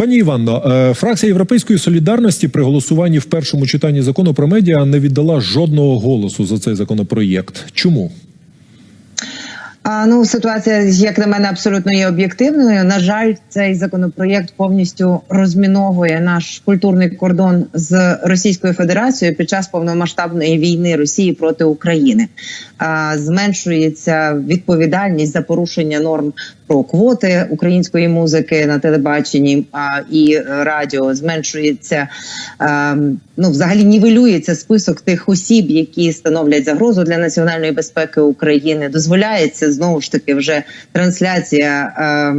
Пані Іванно, е, фракція Європейської солідарності при голосуванні в першому читанні закону про медіа не віддала жодного голосу за цей законопроєкт. Чому? Ну, ситуація, як на мене, абсолютно є об'єктивною. На жаль, цей законопроєкт повністю розміновує наш культурний кордон з Російською Федерацією під час повномасштабної війни Росії проти України. А, зменшується відповідальність за порушення норм про квоти української музики на телебаченні а, і радіо. Зменшується а, ну, взагалі нівелюється список тих осіб, які становлять загрозу для національної безпеки України. Дозволяється знову ж таки вже трансляція е,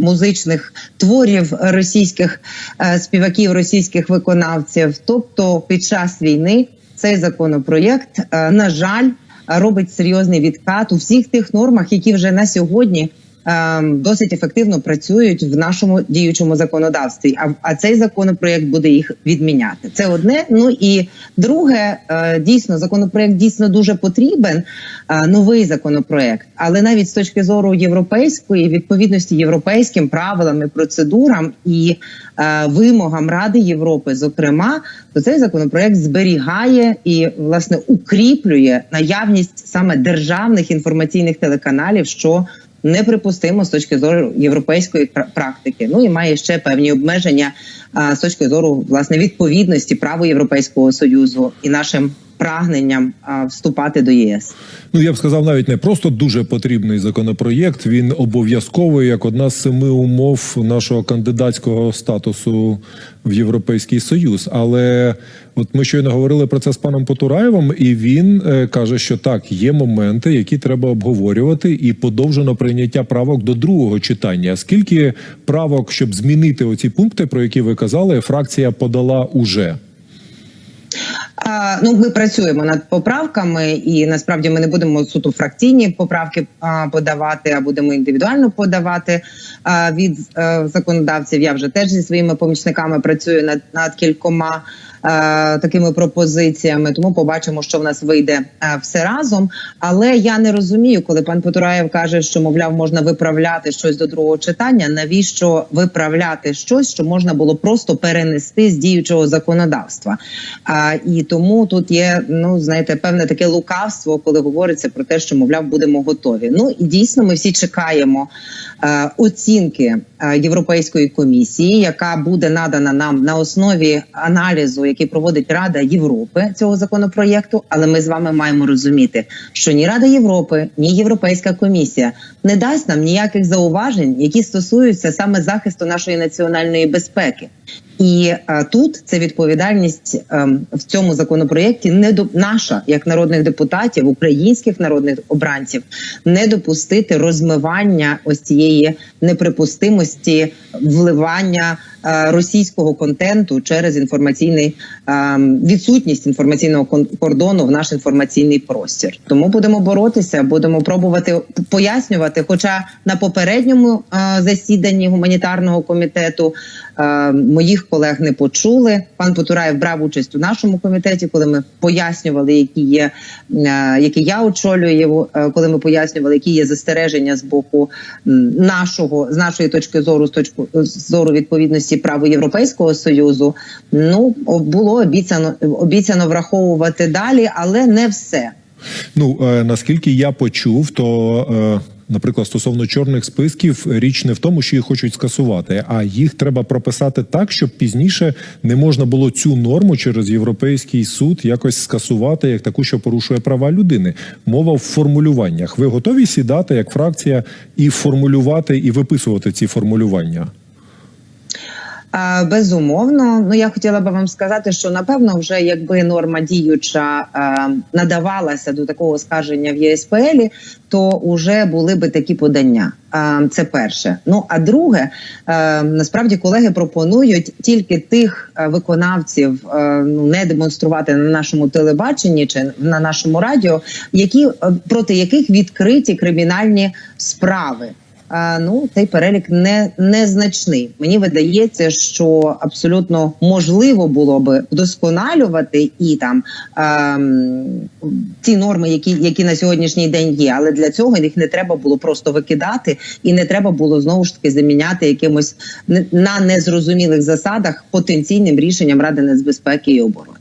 музичних творів російських е, співаків, російських виконавців. Тобто, під час війни цей законопроєкт, е, на жаль, робить серйозний відкат у всіх тих нормах, які вже на сьогодні. Е, Досить ефективно працюють в нашому діючому законодавстві. А, а цей законопроєкт буде їх відміняти. Це одне. Ну і друге, е, дійсно, законопроєкт дійсно дуже потрібен. е, Новий законопроєкт, але навіть з точки зору європейської відповідності європейським правилам і процедурам і е, вимогам Ради Європи, зокрема, то цей законопроєкт зберігає і власне укріплює наявність саме державних інформаційних телеканалів, що неприпустимо з точки зору європейської пра- практики. Ну і має ще певні обмеження а, з точки зору власне відповідності праву Європейського союзу і нашим прагненням вступати до ЄС. Ну я б сказав, навіть не просто дуже потрібний законопроєкт. Він обов'язковий як одна з семи умов нашого кандидатського статусу в Європейський Союз. Але от ми щойно говорили про це з паном Потураєвим, і він е, каже, що так, є моменти, які треба обговорювати, і подовжено прийняття правок до другого читання. Скільки правок, щоб змінити оці пункти, про які ви казали, фракція подала уже? Ну, ми працюємо над поправками, і насправді ми не будемо суто фракційні поправки подавати, а будемо індивідуально подавати від е, законодавців. Я вже теж зі своїми помічниками працюю над, над кількома. е, Такими пропозиціями, тому побачимо, що в нас вийде е, все разом. Але я не розумію, коли пан Потураєв каже, що мовляв можна виправляти щось до другого читання. Навіщо виправляти щось, що можна було просто перенести з діючого законодавства? І тому тут є, ну знаєте, певне таке лукавство, коли говориться про те, що мовляв будемо готові. Ну і дійсно, ми всі чекаємо е, оцінки е, Європейської комісії, яка буде надана нам на основі аналізу, який проводить Рада Європи цього законопроєкту. Але ми з вами маємо розуміти, що ні Рада Європи, ні Європейська комісія не дасть нам ніяких зауважень, які стосуються саме захисту нашої національної безпеки. І е, тут це відповідальність е, в цьому законопроєкті не до наша, як народних депутатів, українських народних обранців, не допустити розмивання ось цієї неприпустимості вливання російського контенту через інформаційний е, відсутність інформаційного кордону в наш інформаційний простір. Тому будемо боротися, будемо пробувати пояснювати. Хоча на попередньому е, засіданні гуманітарного комітету е, моїх колег не почули. Пан Потураєв брав участь у нашому комітеті, коли ми пояснювали, які є е, які я очолюю, е, коли ми пояснювали, які є застереження з боку нашого з нашої точки зору, з точки зору відповідності праву Європейського союзу. Ну було обіцяно обіцяно враховувати далі, але не все. Ну е, наскільки я почув, то. Е... Наприклад, стосовно чорних списків, річ не в тому, що їх хочуть скасувати, а їх треба прописати так, щоб пізніше не можна було цю норму через європейський суд якось скасувати як таку, що порушує права людини. Мова в формулюваннях. Ви готові сідати як фракція і формулювати і виписувати ці формулювання? Безумовно, ну я хотіла би вам сказати, що напевно, вже якби норма діюча надавалася до такого скарження в ЄСПЛ, то вже були би такі подання. Це перше. Ну а друге, насправді колеги пропонують тільки тих виконавців ну не демонструвати на нашому телебаченні чи на нашому радіо, які проти яких відкриті кримінальні справи. Ну цей перелік не незначний. Мені видається, що абсолютно можливо було би вдосконалювати і там ем, ті норми, які, які на сьогоднішній день є. Але для цього їх не треба було просто викидати, і не треба було знову ж таки заміняти якимось на незрозумілих засадах потенційним рішенням Ради нацбезпеки і оборони.